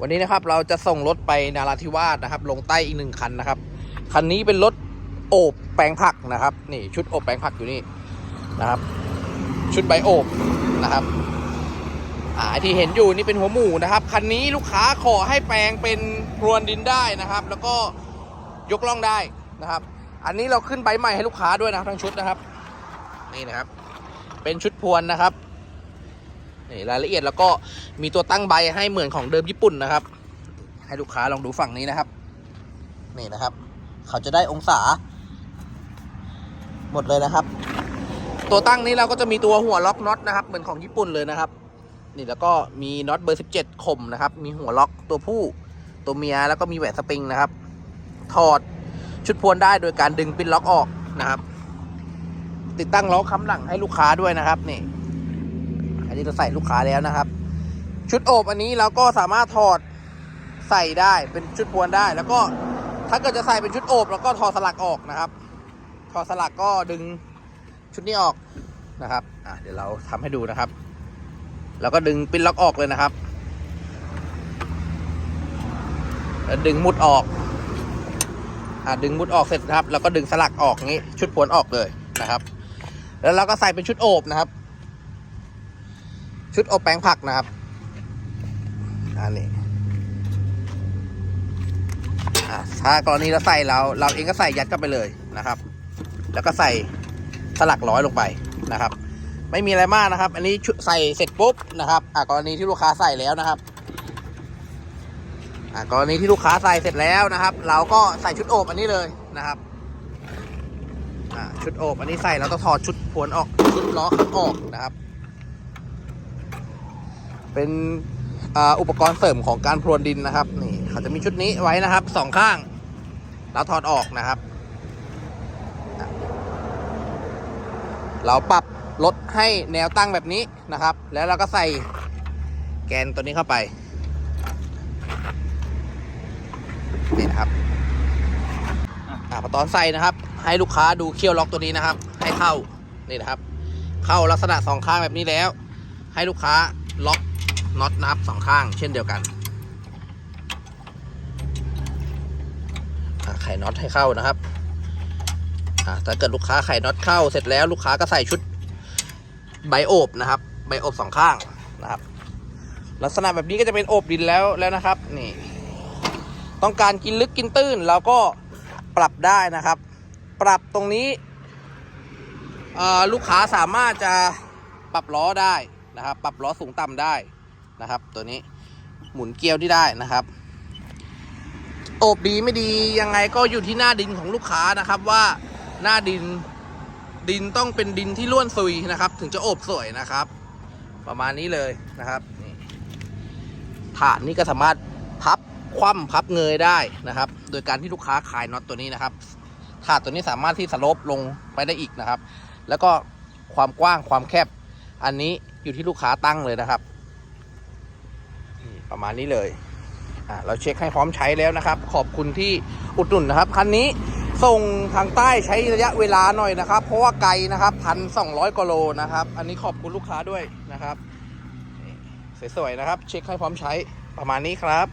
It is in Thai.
วันนี้นะครับเราจะส่งรถไปนาราธิวาสนะครับ ลงใต้อีกหนึ่งคันนะครับ คันนี้เป็นรถโอบแปลงผักนะครับ นี่ชุดโอบแปลงผักอยู่นี่นะครับ ชุดใบโอบนะครับอ่าที่เห็นอยู่นี่เป็นหัวหมูนะครับ คันนี้ลูกค้าขอให้แปลงเป็นพรวนดินได้นะครับ แล้วก็ยกล่องได้นะครับ อันนี้เราขึ้นใบใหม่ให้ลูกค้าด้วยนะครับทั้งชุดนะครับ นี่นะครับ เป็นชุดพรวนนะครับ นี่รายละเอียดแล้วก็มีตัวตั้งใบให้เหมือนของเดิมญี่ปุ่นนะครับ ให้ลูกค้าลองดูฝั่งนี้นะครับ นี่นะครับ เขาจะได้องศา หมดเลยนะครับ ตัวตั้งนี้เราก็จะมีตัวหัวล็อกน็อตนะครับ เหมือนของญี่ปุ่นเลยนะครับ นี่แล้วก็มีน็อตเบอร์ 17คมนะครับ มีหัวล็อกตัวผู้ตัวเมียแล้วก็มีแหวนสปริงนะครับ ถอดชุดพรวนได้โดยการดึงปิ้นล็อกออกนะครับ ติดตั้งล้อค้ำหลังให้ลูกค้าด้วยนะครับนี่ นี้เราใส่ลูกค้าแล้วนะครับ ชุดโอบอันนี้เราก็สามารถถอดใส่ได้เป็นชุดพวนได้ แล้วก็ถ้าเกิดจะใส่เป็นชุดโอบเราก็ถอดสลักออกนะครับ ถอดสลักก็ดึงชุดนี้ออกนะครับอะเดี๋ยวเราทำให้ดูนะครับ แล้วก็ดึงปิ้นล็อกออกเลยนะครับแล้วดึงมุดออกอะดึงมุดออกเสร็จนะครับ แล้วก็ดึงสลักออกงนี้ ชุดพวนออกเลยนะครับ แล้วเราก็ใส่เป็นชุดโอบนะครับ ชุดอบแป้งผักนะครับ อันนี้ถ้ากรณีเราใส่เราเราเองก็ใส่ยัดเข้าไปเลยนะครับ แล้วก็ใส่สลักร้อยลงไปนะครับ ไม่มีอะไรมากนะครับ อันนี้ใส่เสร็จปุ๊บนะครับอะกรณีที่ลูกค้าใส่แล้วนะครับอะกรณีที่ลูกค้าใส่เสร็จแล้วนะครับ เราก็ใส่ชุดโอบอันนี้เลยนะครับอะชุดโอบอันนี้ใส่เราต้องถอดชุดพวนออกชุดล้อข้างออกนะครับ เป็นอ,อุปกรณ์เสริมของการพรวนดินนะครับ นี่เขาจะมีชุดนี้ไว้นะครับสองข้าง เราถอดออกนะครับ เราปรับลดให้แนวตั้งแบบนี้นะครับ แล้วเราก็ใส่แกนตัวนี้เข้าไป นี่นะครับอ่าพอตอนใส่นะครับ ให้ลูกค้าดูเขี้ยวล็อกตัวนี้นะครับ ให้เข้า นี่นะครับ เข้าลักษณะสองข้างแบบนี้แล้ว ให้ลูกค้าล็อก น็อตนับสองข้าง เช่นเดียวกันไขน็อตให้เข้านะครับถ้าเกิดลูกค้าไขน็อตเข้าเสร็จแล้วลูกค้าก็ใส่ชุดใบโอบนะครับ ใบโอบสองข้างนะครับ ลักษณะแบบนี้ก็จะเป็นโอบดินแล้วแล้วนะครับนี่ต้องการกินลึกกินตื้นเราก็ปรับได้นะครับ ปรับตรงนี้ลูกค้าสามารถจะปรับล้อได้นะครับ ปรับล้อสูงต่ำได้ นะครับ ตัวนี้หมุนเกลียวที่ได้นะครับโอบดีไม่ดียังไงก็อยู่ที่หน้าดินของลูกค้านะครับว่าหน้าดินดินต้องเป็นดินที่ล้วนซุยนะครับ ถึงจะโอบสวยนะครับ ประมาณนี้เลยนะครับฐานนี่ก็สามารถพับคว่ำพับเงยได้นะครับ โดยการที่ลูกค้าคลายน็อตตัวนี้นะครับถาดตัวนี้สามารถที่สลปลงไปได้อีกนะครับ แล้วก็ความกว้างความแคบ อันนี้อยู่ที่ลูกค้าตั้งเลยนะครับ ประมาณนี้เลยอ่าเราเช็คให้พร้อมใช้แล้วนะครับ ขอบคุณที่อุดหนุนนะครับคันนี้ส่งทางใต้ใช้ระยะเวลาหน่อยนะครับ เพราะว่าไกลนะครับพันสองร้อยกโลนะครับ อันนี้ขอบคุณลูกค้าด้วยนะครับสวยๆนะครับ เช็คให้พร้อมใช้ประมาณนี้ครับ